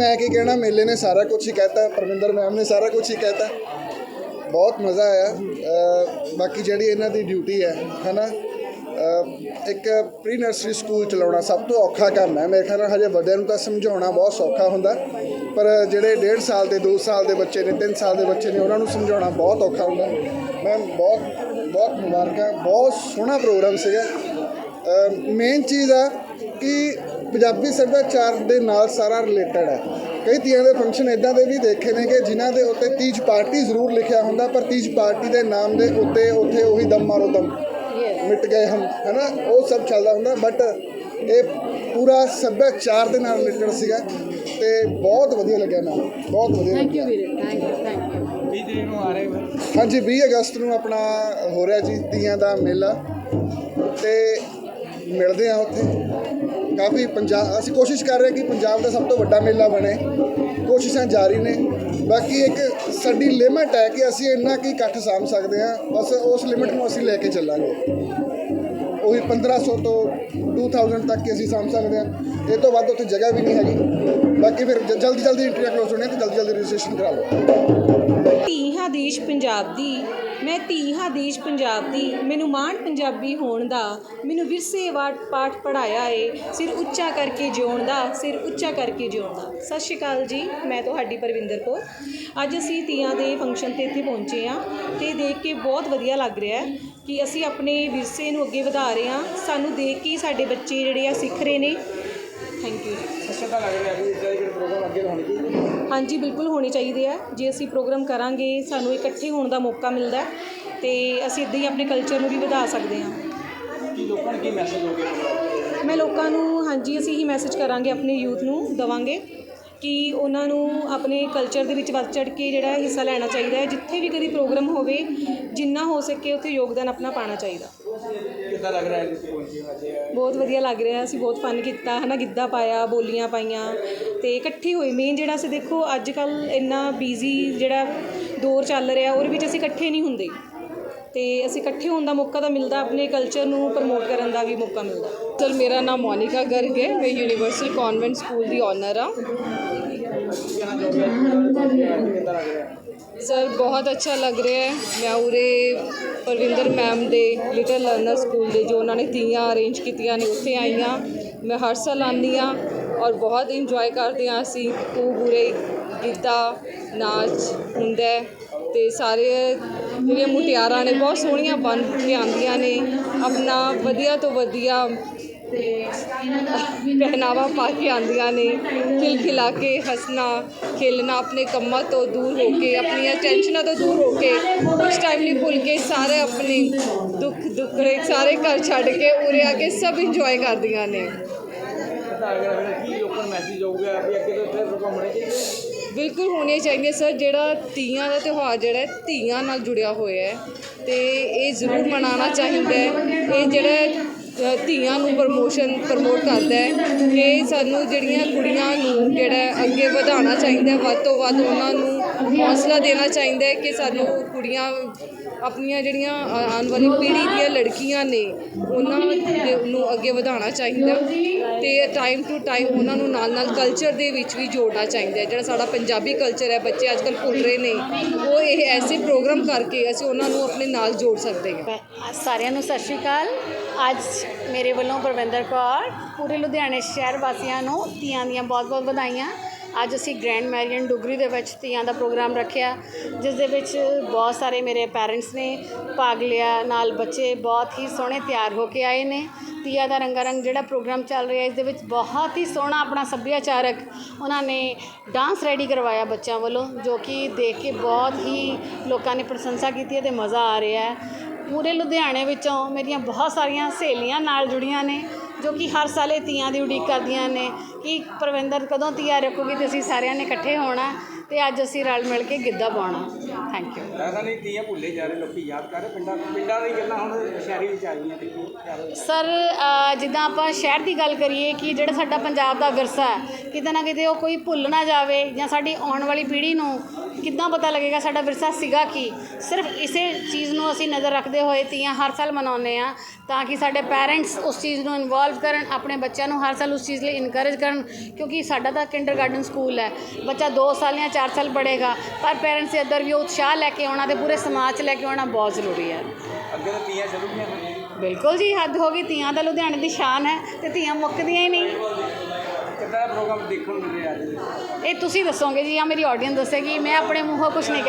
ਮੈਂ ਕੀ ਕਹਿਣਾ, ਮੇਲੇ ਨੇ ਸਾਰਾ ਕੁਝ ਹੀ ਕਹਿਤਾ ਪਰਮਿੰਦਰ ਮੈਮ ਨੇ ਸਾਰਾ ਕੁਝ ਹੀ ਕਹਿਤਾ। ਬਹੁਤ ਮਜ਼ਾ ਆਇਆ। ਬਾਕੀ ਜਿਹੜੀ ਇਹਨਾਂ ਦੀ ਡਿਊਟੀ ਹੈ, ਹਨਾ, ਅਹ ਇੱਕ ਪ੍ਰੀ ਨਰਸਰੀ ਸਕੂਲ ਚਲਾਉਣਾ ਸਭ ਤੋਂ ਔਖਾ ਕੰਮ ਹੈ। ਮੇਰੇ ਖਿਆਲ ਨਾਲ ਹਜੇ ਵੱਡਿਆਂ ਨੂੰ ਤਾਂ ਸਮਝਾਉਣਾ ਬਹੁਤ ਸੌਖਾ ਹੁੰਦਾ, ਪਰ ਜਿਹੜੇ 1.5 ਸਾਲ ਦੇ 2 ਸਾਲ ਦੇ ਬੱਚੇ ਨੇ 3 ਸਾਲ ਦੇ ਬੱਚੇ ਨੇ, ਉਹਨਾਂ ਨੂੰ ਸਮਝਾਉਣਾ ਬਹੁਤ ਔਖਾ ਹੁੰਦਾ। ਮੈਂ ਬਹੁਤ ਬਹੁਤ ਮੁਬਾਰਕਾਂ, ਬਹੁਤ ਸੋਹਣਾ ਪ੍ਰੋਗਰਾਮ ਸੀਗਾ। ਮੇਨ ਚੀਜ਼ ਆ ਕਿ ਪੰਜਾਬੀ ਸੱਭਿਆਚਾਰ ਦੇ ਨਾਲ ਸਾਰਾ ਰਿਲੇਟਡ ਹੈ। ਕਈ ਤੀਆਂ ਦੇ ਫੰਕਸ਼ਨ ਇਦਾਂ ਦੇ ਵੀ ਦੇਖੇ ਨੇ ਕਿ ਜਿਨ੍ਹਾਂ ਦੇ ਉੱਤੇ ਤੀਜ ਪਾਰਟੀ ਜ਼ਰੂਰ ਲਿਖਿਆ ਹੁੰਦਾ ਪਰ ਤੀਜ ਪਾਰਟੀ ਦੇ ਨਾਮ ਦੇ ਉੱਤੇ ਉੱਥੇ ਉਹੀ ਦਮ ਮਾਰੋ ਦਮ ਮਿਟ ਗਏ ਹਮ ਹੈਨਾ? ਉਹ ਸਭ ਚੱਲਦਾ ਹੁੰਦਾ ਬਟ ਇਹ ਪੂਰਾ ਸੱਭਿਆਚਾਰ ਦੇ ਨਾਲ ਰਿਲੇਟਡ ਸੀਗਾ ਤੇ ਬਹੁਤ ਵਧੀਆ ਲੱਗਿਆ ਮੈਨੂੰ ਬਹੁਤ ਵਧੀਆ ਥੈਂਕ ਲੱਗਿਆ। ਯੂ ਵੀਰੇ ਥੈਂਕ ਯੂ ਥੈਂਕ ਯੂ 20 ਤਰੀਕ ਨੂੰ ਆ ਰਹੇ ਹੋ। ਹਾਂਜੀ 20 ਅਗਸਤ ਨੂੰ ਆਪਣਾ ਹੋ ਰਿਹਾ ਜੀ ਤੀਆਂ ਦਾ ਮੇਲਾ ਤੇ ਮਿਲਦੇ ਆ ਉੱਥੇ। ਕਾਫੀ ਪੰਜਾਬ, ਅਸੀਂ ਕੋਸ਼ਿਸ਼ ਕਰ ਰਹੇ ਹਾਂ ਕਿ ਪੰਜਾਬ ਦਾ ਸਭ ਤੋਂ ਵੱਡਾ ਮੇਲਾ ਬਣੇ। ਕੋਸ਼ਿਸ਼ਾਂ ਜਾਰੀ ਨੇ। ਬਾਕੀ ਇੱਕ ਸਾਡੀ ਲਿਮਟ ਹੈ ਕਿ ਅਸੀਂ ਇੰਨਾ ਕੀ ਇਕੱਠ ਸਾਂਭ ਸਕਦੇ ਹਾਂ। ਬਸ ਉਸ ਲਿਮਟ ਨੂੰ ਅਸੀਂ ਲੈ ਕੇ ਚੱਲਾਂਗੇ। ਉਹੀ 1500 ਤੋਂ 2000 ਤੱਕ ਅਸੀਂ ਸਾਂਭ ਸਕਦੇ ਹਾਂ। ਇਹ ਤੋਂ ਵੱਧ ਉੱਥੇ ਜਗ੍ਹਾ ਵੀ ਨਹੀਂ ਹੈਗੀ। ਬਾਕੀ ਫਿਰ ਜ- ਜਲਦੀ ਜਲਦੀ ਇੰਟਰੀਆ ਕਲੋਜ਼ ਹੋਣੇ ਤੇ ਜਲਦੀ ਜਲਦੀ ਰਜਿਸਟ੍ਰੇਸ਼ਨ ਕਰਾ ਲਓ। ਧੀ ਹਾਂ ਦੇਸ਼ ਪੰਜਾਬ ਦੀ, ਮੈਂ ਧੀ ਹਾਂ ਦੇਸ਼ ਪੰਜਾਬ ਦੀ, ਮੈਨੂੰ ਮਾਣ ਪੰਜਾਬੀ ਹੋਣ ਦਾ, ਮੈਨੂੰ ਵਿਰਸੇ ਵਾਟ ਪਾਠ ਪੜਾਇਆ ਏ, ਸਿਰ ਉੱਚਾ ਕਰਕੇ ਜਿਉਣ ਦਾ, ਸਿਰ ਉੱਚਾ ਕਰਕੇ ਜਿਉਣ ਦਾ। ਸਤਿ ਸ਼੍ਰੀ ਅਕਾਲ ਜੀ, ਮੈਂ ਤੁਹਾਡੀ ਪਰਵਿੰਦਰ ਕੌਰ। ਅੱਜ ਅਸੀਂ ਧੀਆਂ ਦੇ ਫੰਕਸ਼ਨ ਤੇ ਇੱਥੇ ਪਹੁੰਚੇ ਹਾਂ ਤੇ ਦੇਖ ਕੇ ਬਹੁਤ ਵਧੀਆ ਲੱਗ ਰਿਹਾ ਹੈ ਕਿ ਅਸੀਂ ਆਪਣੇ ਵਿਰਸੇ ਨੂੰ ਅੱਗੇ ਵਧਾ ਰਹੇ ਹਾਂ ਸਾਨੂੰ ਦੇਖ ਕੇ ਹੀ ਸਾਡੇ ਬੱਚੇ ਜਿਹੜੇ ਆ ਸਿੱਖ ਰਹੇ ਨੇ। ਥੈਂਕ ਯੂ ਸੱਚਾ ਤਾਂ ਲੱਗ ਰਿਹਾ ਵੀ ਇਦਾਂ ਦੇ ਪ੍ਰੋਗਰਾਮ ਅੱਗੇ ਹੋਣੇ ਚਾਹੀਦੇ ਹਾਂਜੀ ਬਿਲਕੁਲ ਹੋਣੇ ਚਾਹੀਦੇ ਆ ਜੇ ਅਸੀਂ ਪ੍ਰੋਗਰਾਮ ਕਰਾਂਗੇ ਸਾਨੂੰ ਇਕੱਠੇ ਹੋਣ ਦਾ ਮੌਕਾ ਮਿਲਦਾ ਹੈ ਤੇ ਅਸੀਂ ਇਦਾਂ ਹੀ ਆਪਣੇ ਕਲਚਰ ਨੂੰ ਵੀ ਵਧਾ ਸਕਦੇ ਹਾਂ। ਕੀ ਲੋਕਾਂ ਨੂੰ ਕੀ ਮੈਸੇਜ ਹੋਗੇ ਮੈਂ ਲੋਕਾਂ ਨੂੰ ਹਾਂਜੀ ਅਸੀਂ ਹੀ ਮੈਸੇਜ ਕਰਾਂਗੇ ਆਪਣੇ ਯੂਥ ਨੂੰ ਦਵਾਂਗੇ ਕਿ ਉਹਨਾਂ ਨੂੰ ਆਪਣੇ ਕਲਚਰ ਦੇ ਵਿੱਚ ਵੱਧ ਚੜ ਕੇ ਜਿਹੜਾ ਹੈ ਹਿੱਸਾ ਲੈਣਾ ਚਾਹੀਦਾ ਹੈ। ਜਿੱਥੇ ਵੀ ਕਦੀ ਪ੍ਰੋਗਰਾਮ ਹੋਵੇ ਜਿੰਨਾ ਹੋ ਸਕੇ ਉੱਥੇ ਯੋਗਦਾਨ ਆਪਣਾ ਪਾਉਣਾ ਚਾਹੀਦਾ। ਕਿੱਦਾਂ ਲੱਗ ਰਿਹਾ ਹੈ ਤੁਸੀਂ ਪਹੁੰਚੇ ਹੋ ਅੱਜ? ਬਹੁਤ ਵਧੀਆ ਲੱਗ ਰਿਹਾ ਅਸੀਂ ਬਹੁਤ ਫਨ ਕੀਤਾ ਹਨਾ ਗਿੱਧਾ ਪਾਇਆ ਬੋਲੀਆਂ ਪਾਈਆਂ ਤੇ ਇਕੱਠੇ ਹੋਏ ਮੇਨ ਜਿਹੜਾ ਅਸੀਂ ਦੇਖੋ ਅੱਜ ਕੱਲ ਇੰਨਾ ਬੀਜ਼ੀ ਜਿਹੜਾ ਦੌਰ ਚੱਲ ਰਿਹਾ ਉਹਦੇ ਵਿੱਚ ਅਸੀਂ ਇਕੱਠੇ ਨਹੀਂ ਹੁੰਦੇ। ਤੇ ਅਸੀਂ ਇਕੱਠੇ ਹੋਣ ਦਾ ਮੌਕਾ ਤਾਂ ਮਿਲਦਾ ਆਪਣੇ ਕਲਚਰ ਨੂੰ ਪ੍ਰਮੋਟ ਕਰਨ ਦਾ ਵੀ ਮੌਕਾ ਮਿਲਦਾ। ਸਰ ਮੇਰਾ ਨਾਮ ਮੋਨਿਕਾ ਗਰਗ ਹੈ। ਮੈਂ ਯੂਨੀਵਰਸਲ ਕਨਵੈਂਟ ਸਕੂਲ ਦੀ ਓਨਰ ਹਾਂ। ਰਿਹਾ ਸਰ, ਬਹੁਤ ਅੱਛਾ ਲੱਗ ਰਿਹਾ ਹੈ। ਮੈਂ ਉਰੇ ਪਰਵਿੰਦਰ ਮੈਮ ਦੇ ਲਿਟਲ ਲਰਨਰ ਸਕੂਲ ਦੇ ਜੋ ਉਹਨਾਂ ਨੇ ਤੀਆਂ ਅਰੇਂਜ ਕੀਤੀਆਂ ਨੇ, ਉੱਥੇ ਆਈ ਹਾਂ ਮੈਂ ਹਰ ਸਾਲ ਆਉਂਦੀ ਹਾਂ ਔਰ ਬਹੁਤ ਇੰਜੋਏ ਕਰਦੇ ਹਾਂ ਅਸੀਂ। ਖੂਬ ਉਰੇ ਗਿੱਧਾ, ਨਾਚ ਹੁੰਦਾ ਹੈ ਤੇ ਸਾਰੇ ਜਿਹੜੀਆਂ ਮੁਟਿਆਰਾਂ ਨੇ, ਬਹੁਤ ਸੋਹਣੀਆਂ ਬਣ ਕੇ ਆਉਂਦੀਆਂ ਨੇ। ਆਪਣਾ ਵਧੀਆ ਤੋਂ ਵਧੀਆ ਪਹਿਨਾਵਾ ਪਾ ਕੇ ਆਉਂਦੀਆਂ ਨੇ ਖਿਲ ਖਿਲਾ ਕੇ ਹੱਸਣਾ, ਖੇਲਣਾ ਆਪਣੇ ਕੰਮਾਂ ਤੋਂ ਦੂਰ ਹੋ ਕੇ, ਆਪਣੀਆਂ ਟੈਨਸ਼ਨਾਂ ਤੋਂ ਦੂਰ ਹੋ ਕੇ ਕੁਝ ਟਾਈਮ ਲਈ ਭੁੱਲ ਕੇ ਸਾਰੇ ਆਪਣੇ ਦੁੱਖ ਦੁੱਖੜੇ ਸਾਰੇ ਘਰ ਛੱਡ ਕੇ ਉਰੇ ਆ ਕੇ ਸਭ ਇੰਜੋਏ ਕਰਦੀਆਂ ਨੇ। ਕੀ ਲੋਕਾਂ ਮੈਸੇਜ ਹੋਊਗਾ ਵੀ ਅੱਗੇ ਤੋਂ ਫਿਰ ਪ੍ਰੋਗਰਾਮ ਚਾਹੀਦੇ ਬਿਲਕੁਲ ਹੋਣੀਆਂ ਚਾਹੀਦੀਆਂ ਸਰ, ਜਿਹੜਾ ਤੀਆਂ ਦਾ ਤਿਉਹਾਰ ਜਿਹੜਾ ਤੀਆਂ ਨਾਲ ਜੁੜਿਆ ਹੋਇਆ ਹੈ, ਤੇ ਇਹ ਜ਼ਰੂਰ ਮਨਾਉਣਾ ਚਾਹੀਦਾ ਹੈ। ਇਹ ਜਿਹੜਾ ਧੀਆਂ ਨੂੰ ਪ੍ਰਮੋਸ਼ਨ ਪ੍ਰਮੋਟ ਕਰਦਾ ਹੈ ਕਿ ਸਾਨੂੰ ਜਿਹੜੀਆਂ ਕੁੜੀਆਂ ਨੂੰ ਜਿਹੜਾ ਅੱਗੇ ਵਧਾਉਣਾ ਚਾਹੀਦਾ ਵੱਧ ਤੋਂ ਵੱਧ ਉਹਨਾਂ ਨੂੰ ਹੌਸਲਾ ਦੇਣਾ ਚਾਹੀਦਾ ਹੈ ਕਿ ਸਾਨੂੰ ਕੁੜੀਆਂ ਆਪਣੀਆਂ ਜਿਹੜੀਆਂ ਆਉਣ ਵਾਲੀ ਪੀੜ੍ਹੀ ਦੀਆਂ ਲੜਕੀਆਂ ਨੇ, ਉਹਨਾਂ ਦੇ ਨੂੰ ਅੱਗੇ ਵਧਾਉਣਾ ਚਾਹੀਦਾ ਤੇ ਟਾਈਮ ਟੂ ਟਾਈਮ ਉਹਨਾਂ ਨੂੰ ਨਾਲ ਨਾਲ ਕਲਚਰ ਦੇ ਵਿੱਚ ਵੀ ਜੋੜਨਾ ਚਾਹੀਦਾ ਜਿਹੜਾ ਸਾਡਾ ਪੰਜਾਬੀ ਕਲਚਰ ਹੈ, ਬੱਚੇ ਅੱਜ ਕੱਲ੍ਹ ਭੁੱਲ ਰਹੇ ਨੇ, ਉਹ ਇਹ ਐਸੇ ਪ੍ਰੋਗਰਾਮ ਕਰਕੇ ਅਸੀਂ ਉਹਨਾਂ ਨੂੰ ਆਪਣੇ ਨਾਲ ਜੋੜ ਸਕਦੇ ਹਾਂ। ਸਾਰਿਆਂ ਨੂੰ ਸਤਿ ਸ਼੍ਰੀ ਅਕਾਲ। ਅੱਜ ਮੇਰੇ ਵੱਲੋਂ ਪਰਵਿੰਦਰ ਕੌਰ ਪੂਰੇ ਲੁਧਿਆਣੇ ਸ਼ਹਿਰ ਵਾਸੀਆਂ ਨੂੰ ਤੀਆਂ ਦੀਆਂ ਬਹੁਤ-ਬਹੁਤ ਵਧਾਈਆਂ। ਅੱਜ ਅਸੀਂ ਗ੍ਰੈਂਡ ਮੈਰੀਅਨ ਡੁਗਰੀ ਦੇ ਵਿੱਚ ਤੀਆਂ ਦਾ ਪ੍ਰੋਗਰਾਮ ਰੱਖਿਆ, ਜਿਸ ਦੇ ਵਿੱਚ ਬਹੁਤ ਸਾਰੇ ਮੇਰੇ ਪੈਰੈਂਟਸ ਨੇ ਭਾਗ ਲਿਆ, ਨਾਲ ਬੱਚੇ ਬਹੁਤ ਹੀ ਸੋਹਣੇ ਤਿਆਰ ਹੋ ਕੇ ਆਏ ਨੇ। ਤੀਆਂ ਦਾ ਰੰਗਾ ਰੰਗ ਜਿਹੜਾ ਪ੍ਰੋਗਰਾਮ ਚੱਲ ਰਿਹਾ, ਇਸ ਦੇ ਵਿੱਚ ਬਹੁਤ ਹੀ ਸੋਹਣਾ ਆਪਣਾ ਸੱਭਿਆਚਾਰਕ ਉਹਨਾਂ ਨੇ ਡਾਂਸ ਰੈਡੀ ਕਰਵਾਇਆ ਬੱਚਿਆਂ ਵੱਲੋਂ, ਜੋ ਕਿ ਦੇਖ ਕੇ ਬਹੁਤ ਹੀ ਲੋਕਾਂ ਨੇ ਪ੍ਰਸ਼ੰਸਾ ਕੀਤੀ ਹੈ ਤੇ ਮਜ਼ਾ ਆ ਰਿਹਾ ਹੈ। ਪੂਰੇ ਲੁਧਿਆਣੇ ਵਿੱਚੋਂ ਮੇਰੀਆਂ ਬਹੁਤ ਸਾਰੀਆਂ ਸਹੇਲੀਆਂ ਨਾਲ ਜੁੜੀਆਂ ਨੇ ਜੋ ਕਿ ਹਰ ਸਾਲ ਇਹ ਤੀਆਂ ਦੀ ਉਡੀਕ ਕਰਦੀਆਂ ਨੇ ਕਿ ਪ੍ਰਵਿੰਦਰ ਕਦੋਂ ਤੀਆਂ ਰੱਖੂਗੀ ਤੇ ਅਸੀਂ ਸਾਰਿਆਂ ਨੇ ਇਕੱਠੇ ਹੋਣਾ ਤੇ ਅੱਜ ਅਸੀਂ ਰਲ ਮਿਲ ਕੇ ਗਿੱਧਾ ਪਾਉਣਾ ਥੈਂਕ ਯੂ ਲੱਗਦਾ ਨਹੀਂ ਤੀਆਂ ਭੁੱਲੇ ਜਾ ਰਹੇ ਲੋਕੀ ਯਾਦ ਕਰ ਰਹੇ ਪਿੰਡਾਂ ਪਿੰਡਾਂ ਦੀ ਗੱਲਾਂ ਹੁਣ ਸ਼ਹਿਰੀ ਵਿੱਚ ਆ ਗਈਆਂ ਹੋਇਆ। ਸਰ ਜਿੱਦਾਂ ਆਪਾਂ ਸ਼ਹਿਰ ਦੀ ਗੱਲ ਕਰੀਏ ਕਿ ਜਿਹੜਾ ਸਾਡਾ ਪੰਜਾਬ ਦਾ ਵਿਰਸਾ ਹੈ ਕਿਤੇ ਨਾ ਕਿਤੇ ਉਹ ਕੋਈ ਭੁੱਲ ਨਾ ਜਾਵੇ ਜਾਂ ਸਾਡੀ ਆਉਣ ਵਾਲੀ ਪੀੜ੍ਹੀ ਨੂੰ ਕਿੱਦਾਂ ਪਤਾ ਲੱਗੇਗਾ ਸਾਡਾ ਵਿਰਸਾ ਸੀਗਾ ਕੀ? ਸਿਰਫ ਇਸੇ ਚੀਜ਼ ਨੂੰ ਅਸੀਂ ਨਜ਼ਰ ਰੱਖਦੇ ਹੋਏ ਤੀਆਂ ਹਰ ਸਾਲ ਮਨਾਉਂਦੇ ਆ ਤਾਂ ਕਿ ਸਾਡੇ ਪੈਰੈਂਟਸ ਉਸ ਚੀਜ਼ ਨੂੰ ਇਨਵੋਲਵ ਕਰਨ ਆਪਣੇ ਬੱਚਿਆਂ ਨੂੰ ਹਰ ਸਾਲ ਉਸ ਚੀਜ਼ ਲਈ ਇਨਕਰੇਜ ਕਰਨ ਕਿਉਂਕਿ ਸਾਡਾ ਤਾਂ ਕਿੰਡਰਗਾਰਟਨ ਸਕੂਲ ਹੈ। ਬੱਚਾ 2 ਸਾਲ ਜਾਂ 4 ਸਾਲ ਪੜ੍ਹੇਗਾ ਪਰ ਪੈਰੈਂਟਸ ਦੇ ਅੰਦਰ ਵੀ ਉਹ ਉਤਸ਼ਾਹ ਲੈ ਕੇ ਆਉਣਾ ਤੇ ਪੂਰੇ ਸਮਾਜ 'ਚ ਲੈ ਕੇ ਆਉਣਾ ਬਹੁਤ ਜ਼ਰੂਰੀ ਹੈ। ਅੱਗੇ ਤਾਂ ਤੀਆਂ ਚੱਲੂਗੀਆਂ ਬਿਲਕੁਲ ਜੀ ਹੱਦ ਹੋ ਗਈ ਤੀਆਂ ਤਾਂ ਲੁਧਿਆਣੇ ਦੀ ਸ਼ਾਨ ਹੈ ਤੇ ਤੀਆਂ ਮੁੱਕਦੀਆਂ ਹੀ ਨਹੀਂ। ਕਿੱਦਾਂ ਦਾ ਪ੍ਰੋਗਰਾਮ ਦੇਖਣ ਨੂੰ ਮਿਲ ਰਿਹਾ ਅੱਜ। ਇਹ ਤੁਸੀਂ ਦੱਸੋਗੇ ਜੀ ਜਾਂ ਮੇਰੀ ਆਡੀਅנס ਦੱਸੇਗੀ, ਮੈਂ ਆਪਣੇ ਮੂੰਹੋਂ ਕੁਝ ਨਹੀਂ ਕਹਿ